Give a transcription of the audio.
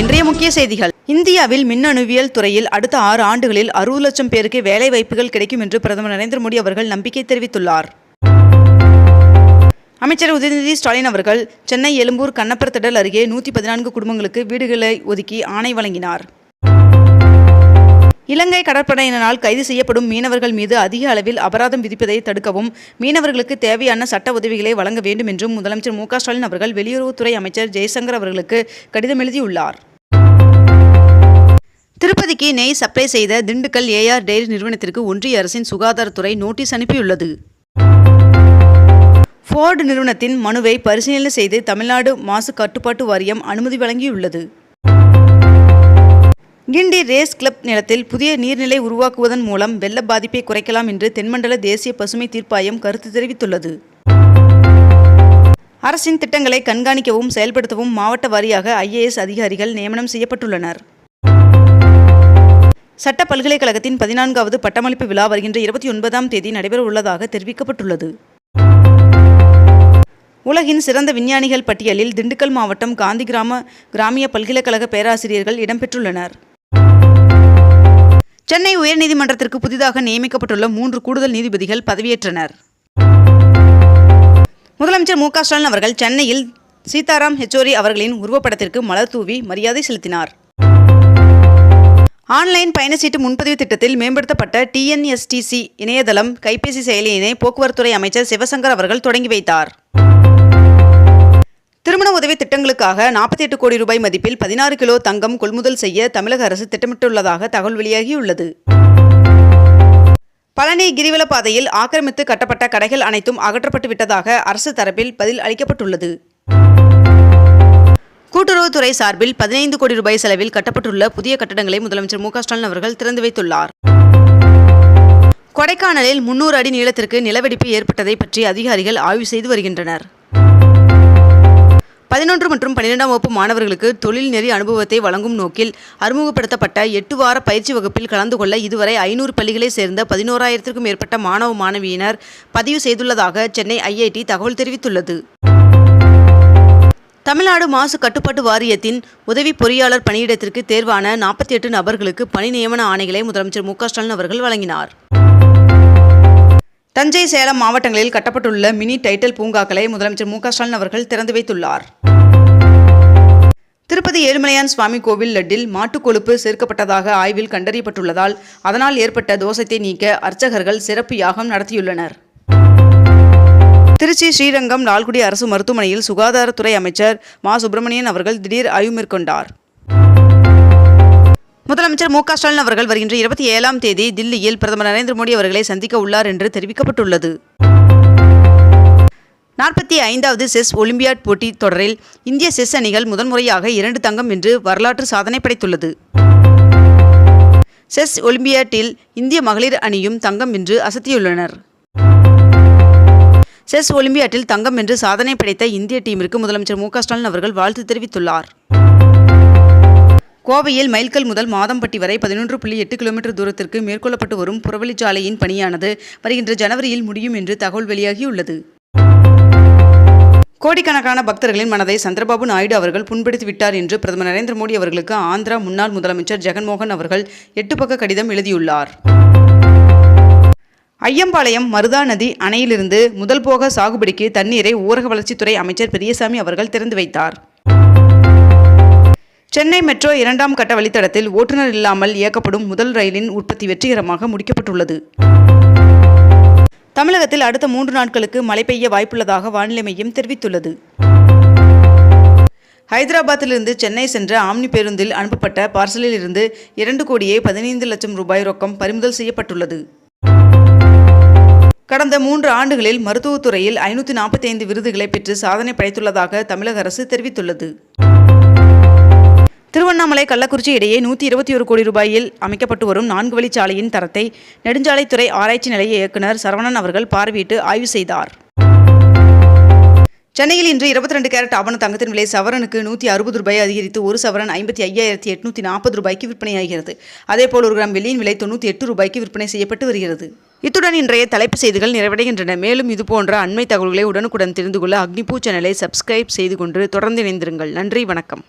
இன்றைய முக்கிய செய்திகள். இந்தியாவில் மின்னணுவியல் துறையில் அடுத்த ஆறு ஆண்டுகளில் அறுபது லட்சம் பேருக்கு வேலை வாய்ப்புகள் கிடைக்கும் என்று பிரதமர் நரேந்திர மோடி அவர்கள் நம்பிக்கை தெரிவித்துள்ளார். அமைச்சர் உதயநிதி ஸ்டாலின் அவர்கள் சென்னை எழும்பூர் கண்ணப்பர் திடல் அருகே நூற்றி பதினான்கு குடும்பங்களுக்கு வீடுகளை ஒதுக்கி ஆணை வழங்கினார். இலங்கை கடற்படையினரால் கைது செய்யப்படும் மீனவர்கள் மீது அதிக அளவில் அபராதம் விதிப்பதை தடுக்கவும் மீனவர்களுக்கு தேவையான சட்ட உதவிகளை வழங்க வேண்டும் என்றும் முதலமைச்சர் மு ஸ்டாலின் அவர்கள் வெளியுறவுத்துறை அமைச்சர் ஜெய்சங்கர் அவர்களுக்கு கடிதம் எழுதியுள்ளார். திருப்பதிக்கு நெய் சப்ளை செய்த திண்டுக்கல் ஏஆர் டெய்ரி நிறுவனத்திற்கு ஒன்றிய அரசின் சுகாதாரத்துறை நோட்டீஸ் அனுப்பியுள்ளது. ஃபோர்டு நிறுவனத்தின் மனுவை பரிசீலனை செய்து தமிழ்நாடு மாசு கட்டுப்பாட்டு வாரியம் அனுமதி வழங்கியுள்ளது. கிண்டி ரேஸ் கிளப் நிலத்தில் புதிய நீர்நிலை உருவாக்குவதன் மூலம் வெள்ள பாதிப்பை குறைக்கலாம் என்று தென்மண்டல தேசிய பசுமை தீர்ப்பாயம் கருத்து தெரிவித்துள்ளது. அரசின் திட்டங்களை கண்காணிக்கவும் செயல்படுத்தவும் மாவட்ட வாரியாக ஐஏஎஸ் அதிகாரிகள் நியமனம் செய்யப்பட்டுள்ளனர். சட்ட பல்கலைக்கழகத்தின் பதினான்காவது பட்டமளிப்பு விழா வருகின்ற இருபத்தி ஒன்பதாம் தேதி நடைபெற உள்ளதாக தெரிவிக்கப்பட்டுள்ளது. உலகின் சிறந்த விஞ்ஞானிகள் பட்டியலில் திண்டுக்கல் மாவட்டம் காந்தி கிராம கிராமிய பல்கலைக்கழக பேராசிரியர்கள் இடம்பெற்றுள்ளனர். சென்னை உயர்நீதிமன்றத்திற்கு புதிதாக நியமிக்கப்பட்டுள்ள மூன்று கூடுதல் நீதிபதிகள் பதவியேற்றனர். முதலமைச்சர் மு க ஸ்டாலின் அவர்கள் சென்னையில் சீதாராம் ஹெச்சோரி அவர்களின் உருவப்படத்திற்கு மலர் தூவி மரியாதை செலுத்தினார். ஆன்லைன் பயணச்சீட்டு முன்பதிவு திட்டத்தில் மேம்படுத்தப்பட்ட டிஎன்எஸ்டிசி இணையதளம் கைபேசி செயலியினை போக்குவரத்துறை அமைச்சர் சிவசங்கர் அவர்கள் தொடங்கி வைத்தார். திருமண உதவி திட்டங்களுக்காக நாற்பத்தி எட்டு கோடி ரூபாய் மதிப்பில் பதினாறு கிலோ தங்கம் கொள்முதல் செய்ய தமிழக அரசு திட்டமிட்டுள்ளதாக தகவல் வெளியாகியுள்ளது. பழனி கிரிவல பாதையில் ஆக்கிரமித்து கட்டப்பட்ட கடைகள் அனைத்தும் அகற்றப்பட்டு விட்டதாக அரசு தரப்பில் பதில் அளிக்கப்பட்டுள்ளது. கூட்டுறவுத்துறை சார்பில் பதினைந்து கோடி ரூபாய் செலவில் கட்டப்பட்டுள்ள புதிய கட்டடங்களை முதலமைச்சர் மு ஸ்டாலின் அவர்கள் திறந்து வைத்துள்ளார். கொடைக்கானலில் முன்னூறு அடி நீளத்திற்கு நிலவெடிப்பு ஏற்பட்டதை பற்றி அதிகாரிகள் ஆய்வு செய்து வருகின்றனர். பதினொன்று மற்றும் பன்னிரெண்டாம் வகுப்பு மாணவர்களுக்கு தொழில் நெறி அனுபவத்தை வழங்கும் நோக்கில் அறிமுகப்படுத்தப்பட்ட எட்டு வார பயிற்சி வகுப்பில் கலந்து கொள்ள இதுவரை ஐநூறு பள்ளிகளைச் சேர்ந்த பதினோராயிரத்திற்கும் மேற்பட்ட மாணவ மாணவியினர் பதிவு செய்துள்ளதாக சென்னை ஐஐடி தகவல் தெரிவித்துள்ளது. தமிழ்நாடு மாசு கட்டுப்பாட்டு வாரியத்தின் உதவி பொறியாளர் பணியிடத்திற்கு தேர்வான நாற்பத்தி எட்டு நபர்களுக்கு பணி நியமன ஆணைகளை முதலமைச்சர் மு ஸ்டாலின் அவர்கள் வழங்கினார். தஞ்சை சேலம் மாவட்டங்களில் கட்டப்பட்டுள்ள மினி டைட்டில் பூங்காக்களை முதலமைச்சர் மு ஸ்டாலின் அவர்கள் திறந்து வைத்துள்ளார். திருப்பதி ஏழுமலையான் சுவாமி கோவில் லட்டில் மாட்டுக் கொழுப்பு சேர்க்கப்பட்டதாக ஆய்வில் கண்டறியப்பட்டுள்ளதால் அதனால் ஏற்பட்ட தோஷத்தை நீக்க அர்ச்சகர்கள் சிறப்பு யாகம் நடத்தியுள்ளனர். திருச்சி ஸ்ரீரங்கம் லால்குடி அரசு மருத்துவமனையில் சுகாதாரத்துறை அமைச்சர் மா. சுப்பிரமணியன் அவர்கள் திடீர் ஆய்வு மேற்கொண்டார். முதலமைச்சர் மு. க. ஸ்டாலின் அவர்கள் வருகின்ற இருபத்தி ஏழாம் தேதி தில்லியில் பிரதமர் நரேந்திர மோடி அவர்களை சந்திக்க உள்ளார் என்று தெரிவிக்கப்பட்டுள்ளது. நாற்பத்தி ஐந்தாவது செஸ் ஒலிம்பியாட் போட்டித் தொடரில் இந்திய செஸ் அணிகள் முதன்முறையாக இரண்டு தங்கம் என்று வரலாற்று சாதனை படைத்துள்ளது. செஸ் ஒலிம்பியாட்டில் இந்திய மகளிர் அணியும் தங்கம் என்று அசத்தியுள்ளனர். செஸ் ஒலிம்பியாட்டில் தங்கம் என்று சாதனை படைத்த இந்திய டீமிற்கு முதலமைச்சர் மு ஸ்டாலின் அவர்கள் வாழ்த்து தெரிவித்துள்ளார். கோவையில் மைல்கல் முதல் மாதம்பட்டி வரை பதினொன்று புள்ளி எட்டு கிலோமீட்டர் தூரத்திற்கு மேற்கொள்ளப்பட்டு வரும் புறவழிச்சாலையின் பணியானது வருகின்ற ஜனவரியில் முடியும் என்று தகவல் வெளியாகியுள்ளது. கோடிக்கணக்கான பக்தர்களின் மனதை சந்திரபாபு நாயுடு அவர்கள் புண்படுத்திவிட்டார் என்று பிரதமர் நரேந்திர மோடி அவர்களுக்கு ஆந்திரா முன்னாள் முதலமைச்சர் ஜெகன்மோகன் அவர்கள் எட்டு பக்க கடிதம் எழுதியுள்ளார். ஐயம்பாளையம் மருதா நதி அணையிலிருந்து முதல் போக சாகுபடிக்கு தண்ணீரை ஊரக வளர்ச்சித்துறை அமைச்சர் பெரியசாமி அவர்கள் திறந்து வைத்தார். சென்னை மெட்ரோ இரண்டாம் கட்ட வழித்தடத்தில் ஓட்டுநர் இல்லாமல் இயக்கப்படும் முதல் ரயிலின் உற்பத்தி வெற்றிகரமாக முடிக்கப்பட்டுள்ளது. தமிழகத்தில் அடுத்த மூன்று நாட்களுக்கு மழை பெய்ய வாய்ப்புள்ளதாக வானிலை மையம் தெரிவித்துள்ளது. ஹைதராபாத்திலிருந்து சென்னை சென்ற ஆம்னி பேருந்தில் அனுப்பப்பட்ட பார்சலில் இருந்து இரண்டு கோடியே பதினைந்து லட்சம் ரூபாய் ரொக்கம் பறிமுதல் செய்யப்பட்டுள்ளது. கடந்த மூன்று ஆண்டுகளில் மருத்துவத்துறையில் ஐநூற்றி நாற்பத்தி ஐந்து விருதுகளை பெற்று சாதனை படைத்துள்ளதாக தமிழக அரசு தெரிவித்துள்ளது. திருவண்ணாமலை கள்ளக்குறிச்சி இடையே நூற்றி இருபத்தி ஒரு கோடி ரூபாயில் அமைக்கப்பட்டு வரும் நான்கு வழிச்சாலையின் தரத்தை நெடுஞ்சாலைத்துறை ஆராய்ச்சி நிலைய இயக்குனர் சரவணன் அவர்கள் பார்வையிட்டு ஆய்வு செய்தார். சென்னையில் இன்று இருபத்தி ரெண்டு கேரட் ஆபண தங்கத்தின் விலை சவரனுக்கு நூற்றி அறுபது ரூபாய் அதிகரித்து ஒரு சவரன் ஐம்பத்தி ஐயாயிரத்தி எட்நூற்றி நாற்பது ரூபாய்க்கு விற்பனையாகிறது. அதேபோல் ஒரு கிராம் வெள்ளியின் விலை தொண்ணூற்றி எட்டு ரூபாய்க்கு விற்பனை செய்யப்பட்டு வருகிறது. இத்துடன் இன்றைய தலைப்பு செய்திகள் நிறைவடைகின்றன. மேலும் இதுபோன்ற அண்மை தகவல்களை உடனுக்குடன் தெரிந்து கொள்ள அக்னிபூ சேனலை சப்ஸ்கிரைப் செய்து கொண்டு தொடர்ந்து இணைந்திருங்கள். நன்றி வணக்கம்.